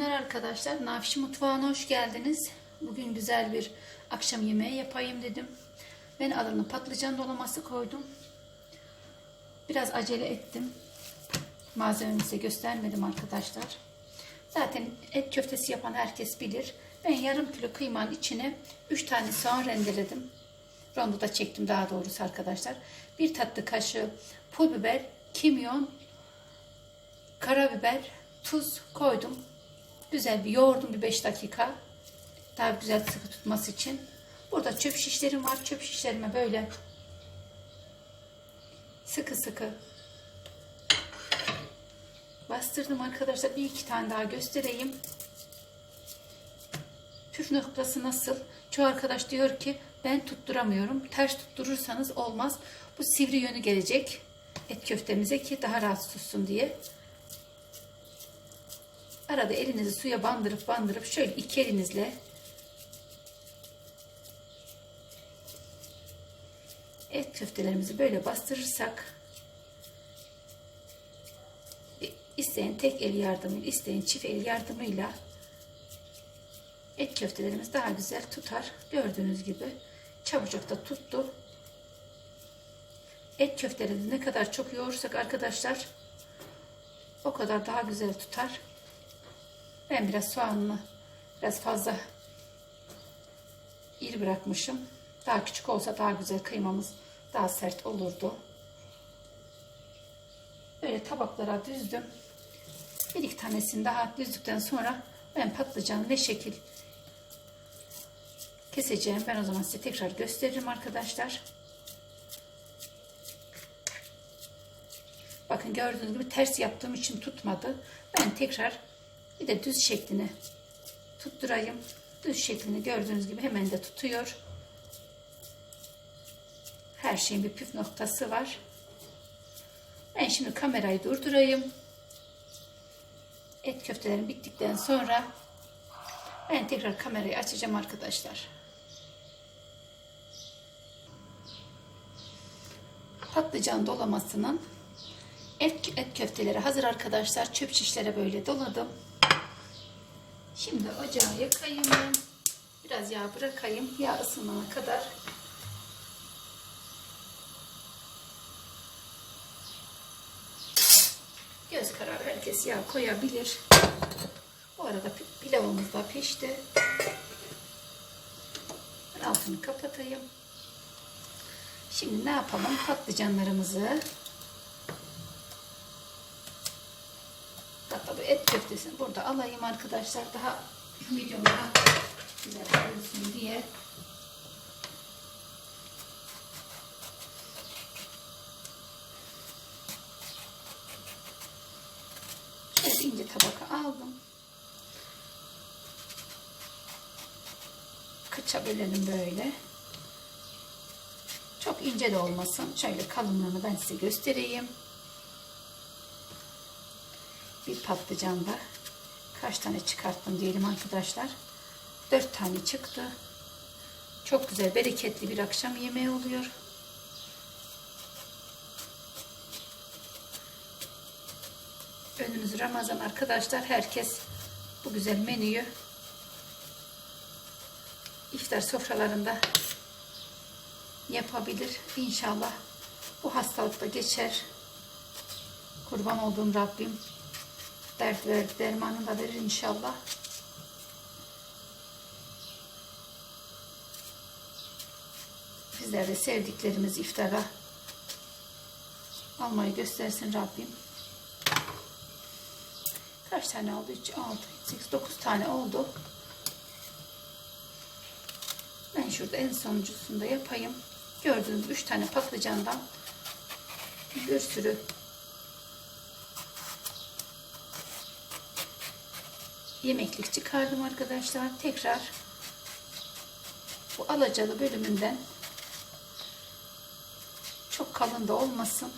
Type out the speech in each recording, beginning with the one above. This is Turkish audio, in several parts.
günler arkadaşlar. Nafiş Mutfağı'na hoş geldiniz. Bugün güzel bir akşam yemeği yapayım dedim. Ben adını patlıcan dolaması koydum. Biraz acele ettim. Malzememi size göstermedim arkadaşlar. Zaten et köftesi yapan herkes bilir. Ben yarım kilo kıymanın içine 3 tane soğan rendeledim. Rondoda çektim daha doğrusu arkadaşlar. Bir tatlı kaşığı pul biber, kimyon, karabiber, tuz koydum. Güzel bir yoğurdum bir 5 dakika. Daha güzel sıkı tutması için. Burada çöp şişlerim var. Çöp şişlerime böyle sıkı sıkı bastırdım arkadaşlar. Bir iki tane daha göstereyim. Püf noktası nasıl? Çoğu arkadaş diyor ki ben tutturamıyorum. Ters tutturursanız olmaz. Bu sivri yönü gelecek et köftemize ki daha rahat tutsun diye. Arada elinizi suya bandırıp bandırıp şöyle iki elinizle et köftelerimizi böyle bastırırsak isteyen tek el yardımıyla, isteyen çift el yardımıyla et köftelerimiz daha güzel tutar. Gördüğünüz gibi çabucak da tuttu. Et köftelerimizi ne kadar çok yoğurursak arkadaşlar o kadar daha güzel tutar. Ben biraz soğanını biraz fazla iri bırakmışım. Daha küçük olsa daha güzel kıymamız daha sert olurdu. Böyle tabaklara düzdüm. Bir iki tanesini daha düzdükten sonra ben patlıcanı ne şekil keseceğim. Ben o zaman size tekrar gösteririm arkadaşlar. Bakın gördüğünüz gibi ters yaptığım için tutmadı. Ben tekrar bir de düz şeklini tutturayım. Düz şeklini gördüğünüz gibi hemen de tutuyor. Her şeyin bir püf noktası var. Ben şimdi kamerayı durdurayım. Et köftelerim bittikten sonra ben tekrar kamerayı açacağım arkadaşlar. Patlıcan dolamasının et, et köfteleri hazır arkadaşlar. Çöp şişlere böyle doladım. Şimdi ocağı yakayım. Biraz yağ bırakayım. Yağ ısınana kadar. Göz kararı herkes yağ koyabilir. Bu arada pilavımız da pişti. Altını kapatayım. Şimdi ne yapalım? Patlıcanlarımızı hatta bu et köftesini burada alayım arkadaşlar. Daha videomda güzel olsun diye. Şöyle ince tabaka aldım. Kıça bölelim böyle. Çok ince de olmasın. Şöyle kalınlığını ben size göstereyim. Bir patlıcanda kaç tane çıkarttım diyelim arkadaşlar. Dört tane çıktı. Çok güzel, bereketli bir akşam yemeği oluyor. Önümüz Ramazan arkadaşlar. Herkes bu güzel menüyü iftar sofralarında yapabilir. İnşallah bu hastalık da geçer. Kurban olduğum Rabbim dert ver, dermanını da verir inşallah. Bizler de sevdiklerimiz iftara almayı göstersin Rabbim. Kaç tane oldu? 3, 6, 8, 9 tane oldu. Ben şurada en sonuncusunu da yapayım. Gördüğünüz 3 tane patlıcandan bir sürü yemeklik çıkardım arkadaşlar. Tekrar bu alacalı bölümünden çok kalın da olmasın.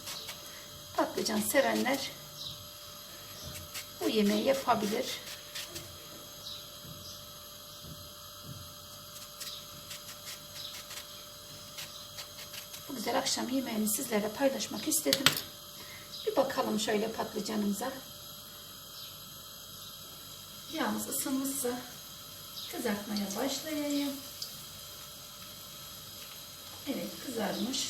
Patlıcan sevenler bu yemeği yapabilir. Bu güzel akşam yemeğini sizlerle paylaşmak istedim. Bir bakalım şöyle patlıcanımıza. Yağımız ısınmışsa kızartmaya başlayayım. Evet kızarmış.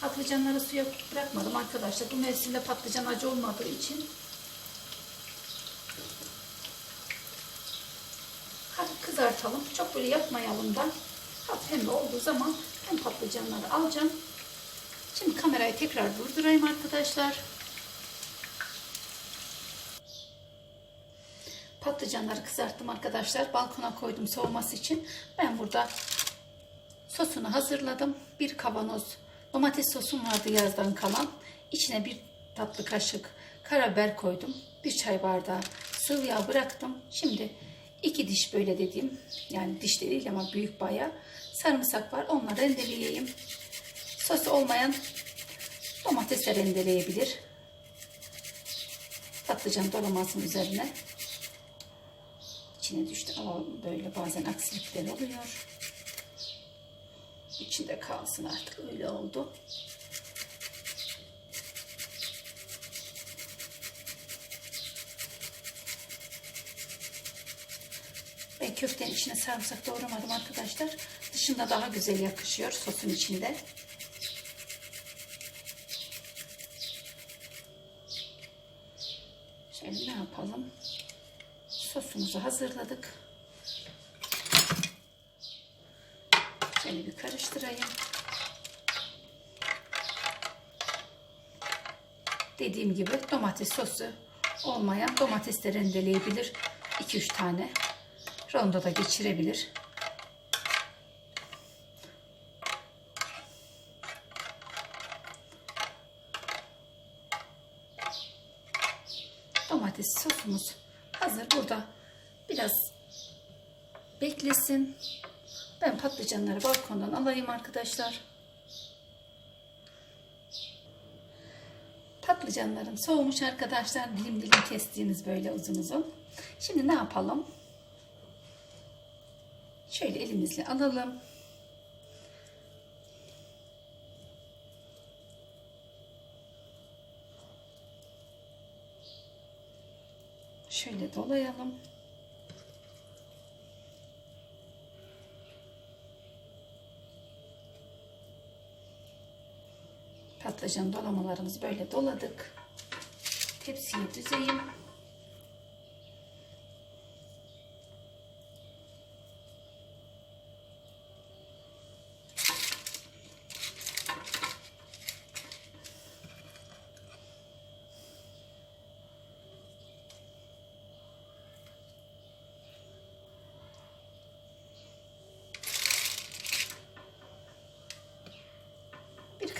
Patlıcanları suya bırakmadım arkadaşlar. Bu mevsimde patlıcan acı olmadığı için hafif kızartalım. Çok böyle yapmayalım da. Hafif pembe olduğu zaman ben patlıcanları alacağım. Şimdi kamerayı tekrar durdurayım arkadaşlar. Patlıcanları kızarttım arkadaşlar. Balkona koydum soğuması için. Ben burada sosunu hazırladım. Bir kavanoz domates sosum vardı yazdan kalan. İçine bir tatlı kaşık karabiber koydum. Bir çay bardağı sıvı yağ bıraktım. Şimdi iki diş böyle dediğim yani diş de değil ama büyük bayağı sarımsak var. Onları rendeleyeyim. Sosu olmayan domates de rendeleyebilir. Patlıcan dolamasının üzerine. İçine düştü ama böyle bazen aksilikler oluyor. İçinde kalsın artık öyle oldu. Ben köftenin içine sarımsak doğramadım arkadaşlar. Dışında daha güzel yakışıyor sosun içinde. Şöyle ne yapalım? Sosumuzu hazırladık. Şöyle bir karıştırayım. Dediğim gibi domates sosu olmayan domates de rendeleyebilir. 2-3 tane. Rondoda geçirebilir. Domates sosumuz hazır. Burada biraz beklesin. Ben patlıcanları balkondan alayım arkadaşlar. Patlıcanlarım soğumuş arkadaşlar. Dilim dilim kestiğiniz böyle uzun uzun. Şimdi ne yapalım? Şöyle elimizle alalım. Şöyle dolayalım. Patlıcan dolamalarımızı böyle doladık. Tepsiye düzeyim.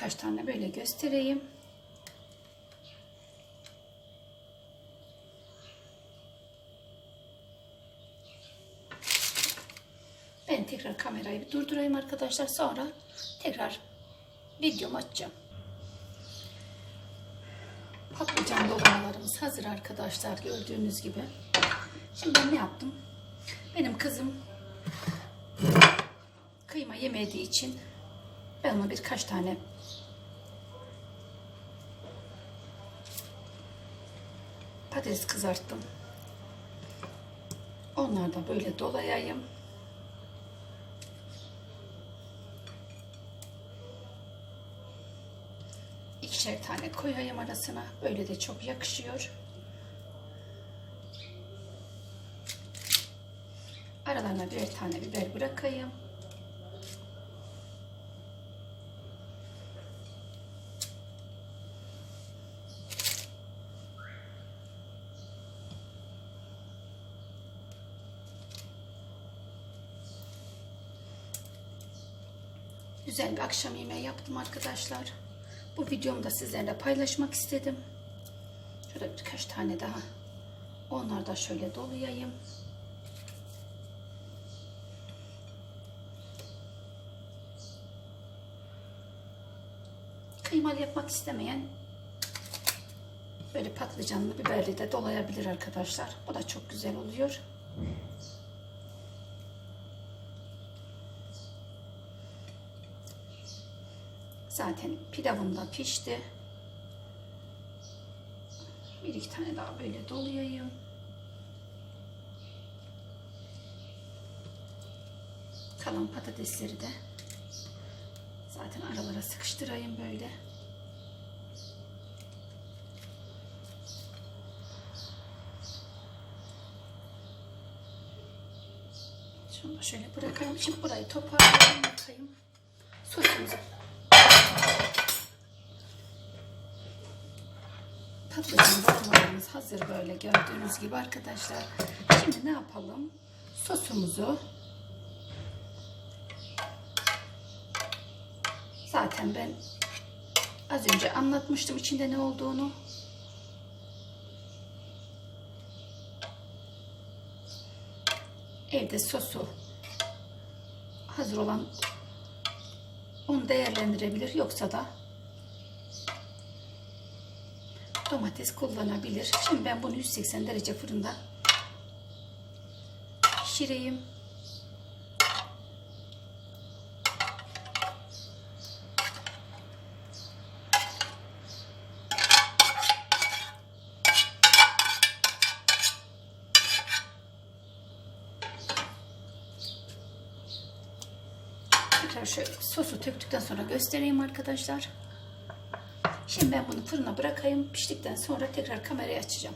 Birkaç tane böyle göstereyim. Ben tekrar kamerayı bir durdurayım arkadaşlar. Sonra tekrar videomu açacağım. Patlıcan dolmalarımız hazır arkadaşlar gördüğünüz gibi. Şimdi ben ne yaptım? Benim kızım kıyma yemediği için ben ona birkaç tane patates kızarttım. Onları da böyle dolayayım. İkişer tane koyayım arasına. Böyle de çok yakışıyor. Aralarına birer tane biber bırakayım. Güzel bir akşam yemeği yaptım arkadaşlar. Bu videomu da sizlerle paylaşmak istedim. Şöyle birkaç tane daha. Onları da şöyle dolayayım. Kıymalı yapmak istemeyen böyle patlıcanlı biberli de dolayabilir arkadaşlar. Bu da çok güzel oluyor. Zaten pilavım da pişti. Bir iki tane daha böyle dolayayım. Kalan patatesleri de zaten aralara sıkıştırayım böyle. Şunu da şöyle bırakalım. Şimdi burayı toparlayalım bakayım. Sosumuzu. Patlıcan dolmalarımız hazır böyle gördüğünüz gibi arkadaşlar. Şimdi ne yapalım? Sosumuzu zaten ben az önce anlatmıştım içinde ne olduğunu. Evde sosu hazır olan onu değerlendirebilir. Yoksa da domates kullanabilir. Şimdi ben bunu 180 derece fırında pişireyim. Şöyle sosu töktükten sonra göstereyim arkadaşlar. Şimdi ben bunu fırına bırakayım. Piştikten sonra tekrar kamerayı açacağım.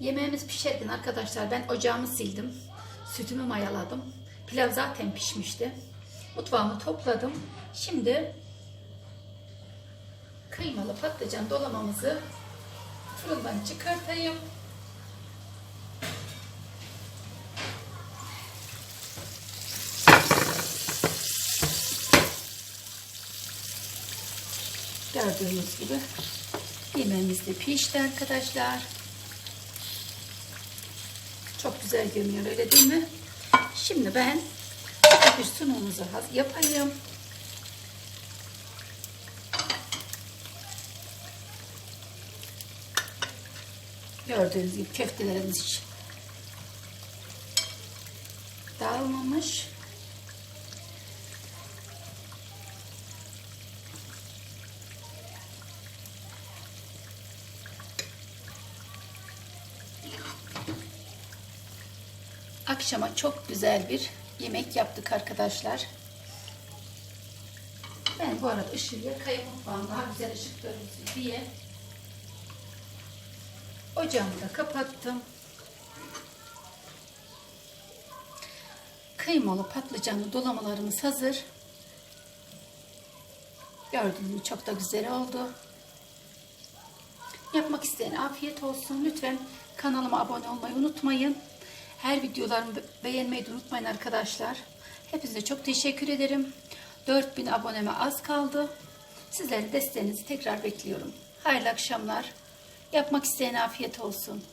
Yemeğimiz pişerken arkadaşlar ben ocağımı sildim. Sütümü mayaladım. Pilav zaten pişmişti. Mutfağımı topladım. Şimdi kıymalı patlıcan dolamamızı fırından çıkartayım. Gördüğünüz gibi yemeğimiz de pişti arkadaşlar. Çok güzel görünüyor öyle değil mi? Şimdi ben bir sunumuzu yapayım. Gördüğünüz gibi köftelerimiz dağılmamış. Akşama çok güzel bir yemek yaptık arkadaşlar. Ben bu arada ışığı yakayım mutfağım daha güzel ışık görünsün diye. Ocağımı da kapattım. Kıymalı patlıcanlı dolamalarımız hazır. Gördüğünüz gibi çok da güzel oldu. Yapmak isteyen afiyet olsun. Lütfen kanalıma abone olmayı unutmayın. Her videolarımı be- beğenmeyi unutmayın arkadaşlar. Hepinize çok teşekkür ederim. 4000 aboneme az kaldı. Sizlerin desteğinizi tekrar bekliyorum. Hayırlı akşamlar. Yapmak isteyen afiyet olsun.